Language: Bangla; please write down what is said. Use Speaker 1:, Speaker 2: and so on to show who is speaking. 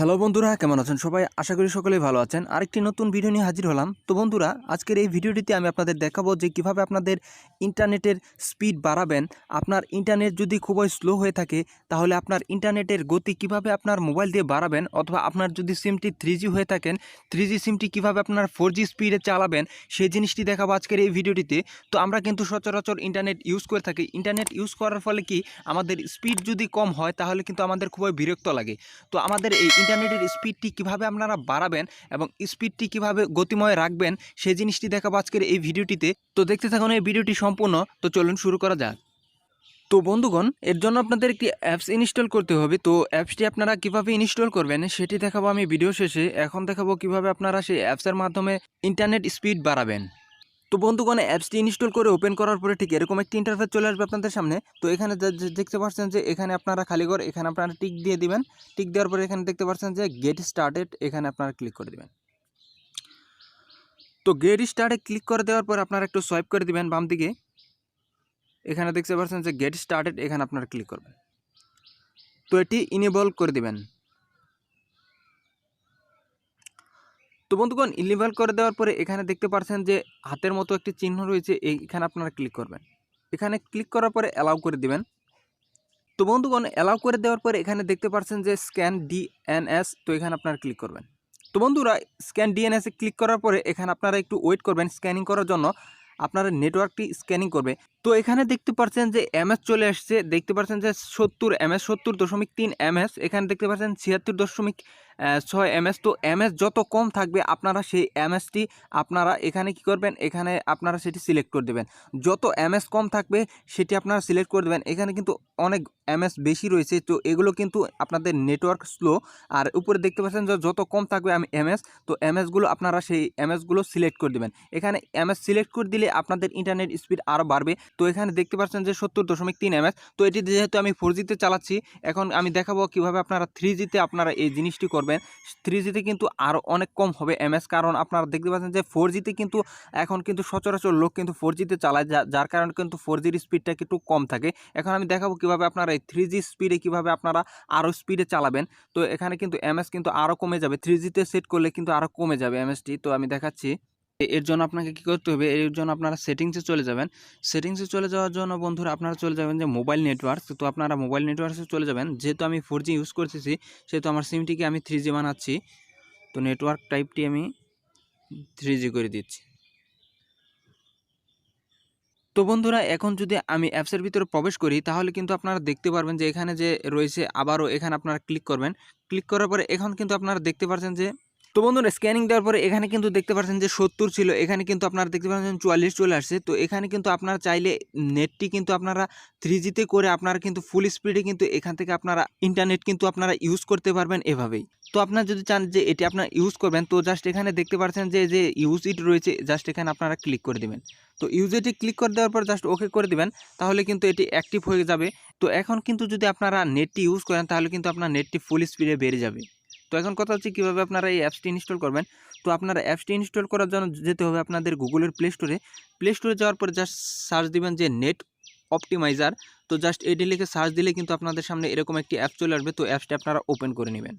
Speaker 1: হ্যালো বন্ধুরা, কেমন আছেন সবাই? আশা করি সকলেই ভালো আছেন। আরেকটি নতুন ভিডিও নিয়ে হাজির হলাম। তো বন্ধুরা, আজকের এই ভিডিওটিতে আমি আপনাদের দেখাবো যে কীভাবে আপনাদের ইন্টারনেটের স্পিড বাড়াবেন। আপনার ইন্টারনেট যদি খুবই স্লো হয়ে থাকে, তাহলে আপনার ইন্টারনেটের গতি কীভাবে আপনার মোবাইল দিয়ে বাড়াবেন? অথবা আপনার যদি সিমটি থ্রি হয়ে থাকেন থ্রি সিমটি কীভাবে আপনার ফোর স্পিডে চালাবেন, সেই জিনিসটি দেখাবো আজকের এই ভিডিওটিতে। তো আমরা কিন্তু সচরাচর ইন্টারনেট ইউজ করে থাকি। ইন্টারনেট ইউজ করার ফলে কি? আমাদের স্পিড যদি কম হয়, তাহলে কিন্তু আমাদের খুবই বিরক্ত লাগে। তো আমাদের এই ইন্টারনেটের স্পিডটি কীভাবে আপনারা বাড়াবেন এবং স্পিডটি কীভাবে গতিময় রাখবেন, সেই জিনিসটি দেখাবো আজকের এই ভিডিওটিতে। তো দেখতে থাকুন এই ভিডিওটি সম্পূর্ণ। তো চলুন শুরু করা যাক। তো বন্ধুগণ, এর জন্য আপনাদের একটি অ্যাপস ইনস্টল করতে হবে। তো অ্যাপসটি আপনারা কীভাবে ইনস্টল করবেন, সেটি দেখাবো আমি ভিডিও শেষে। এখন দেখাবো কীভাবে আপনারা সেই অ্যাপসের মাধ্যমে ইন্টারনেট স্পিড বাড়াবেন। তো বন্ধুগণ অ্যাপসটি ইনস্টল করে ওপেন করার পরে ঠিক এরকম একটি ইন্টারফেস চলে আসবে আপনাদের সামনে। তো এখানে দেখতে পাচ্ছেন যে, এখানে আপনারা খালি ঘর, এখানে আপনারা টিক দিয়ে দিবেন। টিক দেওয়ার পরে এখানে দেখতে পাচ্ছেন যে গেট স্টার্টেড এখানে আপনারা ক্লিক করে দেবেন। তো গেট স্টার্টে ক্লিক করে দেওয়ার পর আপনারা একটু সোয়াইপ করে দিবেন বাম দিকে। এখানে দেখতে পাচ্ছেন যে গেট স্টার্টেড এখানে আপনারা ক্লিক করবেন। তো এটি ইনেবল করে দিবেন। তো বন্ধুগণ ইনেবল করে দেওয়ার পরে এখানে দেখতে পাচ্ছেন যে হাতের মতো একটি চিহ্ন রয়েছে, এইখানে আপনারা ক্লিক করবেন। এখানে ক্লিক করার পরে অ্যালাউ করে দিবেন। তো বন্ধুগণ অ্যালাউ করে দেওয়ার পরে এখানে দেখতে পাচ্ছেন যে স্ক্যান ডিএনএস তো এখানে আপনারা ক্লিক করবেন। তো বন্ধুরা স্ক্যান ডিএনএসে ক্লিক করার পরে এখানে আপনারা একটু ওয়েট করবেন স্ক্যানিং করার জন্য। আপনার নেটওয়ার্কটি স্ক্যানিং করবে। তো এখানে দেখতে পাচ্ছেন যে এমএস চলে আসছে, দেখতে পাচ্ছেন যে সত্তর এমএস সত্তর দশমিক তিন এমএস এখানে দেখতে পাচ্ছেন ছিয়াত্তর দশমিক ছয় এমএস। তো এমএস যত কম থাকবে আপনারা সেই এমএসটি আপনারা এখানে কি করবেন? এখানে আপনারা সেটি সিলেক্ট করে দেবেন। যত এমএস কম থাকবে সেটি আপনারা সিলেক্ট করে দেবেন। এখানে কিন্তু অনেক এমএস বেশি রয়েছে। তো এগুলো কিন্তু আপনাদের নেটওয়ার্ক স্লো। আর উপরে দেখতে পাচ্ছেন যে যত কম থাকবে আমি এমএস, তো এমএসগুলো আপনারা সেই এমএসগুলো সিলেক্ট করে দেবেন। এখানে এমএস সিলেক্ট করে দিলে আপনাদের ইন্টারনেট স্পিড আরও বাড়বে। তো এখানে দেখতে পাচ্ছেন যে সত্তর দশমিক তিন এমএস। তো এটি যেহেতু আমি ফোর জিতে চালাচ্ছি, এখন আমি দেখাবো কীভাবে আপনারা থ্রি জিতে আপনারা এই জিনিসটি করবেন। থ্রি জিতে কিন্তু আরও অনেক কম হবে এমএস কারণ আপনারা দেখতে পাচ্ছেন যে ফোর জিতে কিন্তু এখন কিন্তু সচরাচর লোক কিন্তু ফোর জিতে চালায় যার কারণে কিন্তু ফোর জির স্পিডটা একটু কম থাকে। এখন আমি দেখাবো কীভাবে আপনারা এই থ্রি জি স্পিডে কীভাবে আপনারা আরও স্পিডে চালাবেন। তো এখানে কিন্তু এমএস কিন্তু আরও কমে যাবে। থ্রি জিতে সেট করলে কিন্তু আরও কমে যাবে এমএসটি তো আমি দেখাচ্ছি। এর জন্য আপনাকে কী করতে হবে? এর জন্য আপনারা সেটিংসে চলে যাবেন। সেটিংসে চলে যাওয়ার জন্য বন্ধুরা আপনারা চলে যাবেন যে মোবাইল নেটওয়ার্ক তো আপনারা মোবাইল নেটওয়ার্কে চলে যাবেন। যেহেতু আমি ফোর ইউজ করতেছি, সেহেতু আমার সিমটিকে আমি থ্রি বানাচ্ছি। তো নেটওয়ার্ক টাইপটি আমি থ্রি করে দিচ্ছি। তো বন্ধুরা, এখন যদি আমি অ্যাপসের ভিতরে প্রবেশ করি, তাহলে কিন্তু আপনারা দেখতে পারবেন যে এখানে যে রয়েছে, আবারও এখানে আপনারা ক্লিক করবেন। ক্লিক করার পরে এখন কিন্তু আপনারা দেখতে পাচ্ছেন যে তো বন্ধুরা স্ক্যানিং দেওয়ার পরে এখানে কিন্তু দেখতে পাচ্ছেন যে সত্তর ছিল। এখানে কিন্তু আপনারা দেখতে পাচ্ছেন চুয়াল্লিশ চলে আসছে। তো এখানে কিন্তু আপনারা চাইলে নেটটি কিন্তু আপনারা থ্রি জিতে করে আপনারা কিন্তু ফুল স্পিডে কিন্তু এখান থেকে আপনারা ইন্টারনেট কিন্তু আপনারা ইউজ করতে পারবেন এভাবেই। তো আপনারা যদি চান যে এটি আপনারা ইউজ করবেন, তো জাস্ট এখানে দেখতে পাচ্ছেন যে যে ইউজ ইট রয়েছে জাস্ট এখানে আপনারা ক্লিক করে দেবেন। তো ইউজ এটি ক্লিক করে দেওয়ার পর জাস্ট ওকে করে দেবেন, তাহলে কিন্তু এটি অ্যাক্টিভ হয়ে যাবে। তো এখন কিন্তু যদি আপনারা নেটটি ইউজ করেন, তাহলে কিন্তু আপনার নেটটি ফুল স্পিডে বেড়ে যাবে। তো এখন কথা হচ্ছে কীভাবে আপনারা এই অ্যাপসটি ইনস্টল করবেন? তো আপনারা অ্যাপসটি ইনস্টল করার জন্য যেতে হবে আপনাদের গুগলের প্লে স্টোরে প্লে স্টোরে যাওয়ার পরে জাস্ট সার্চ দিবেন যে নেট অপটিমাইজার তো জাস্ট এটি লিখে সার্চ দিলে কিন্তু আপনাদের সামনে এরকম একটি অ্যাপ চলে আসবে। তো অ্যাপসটি আপনারা ওপেন করে নেবেন।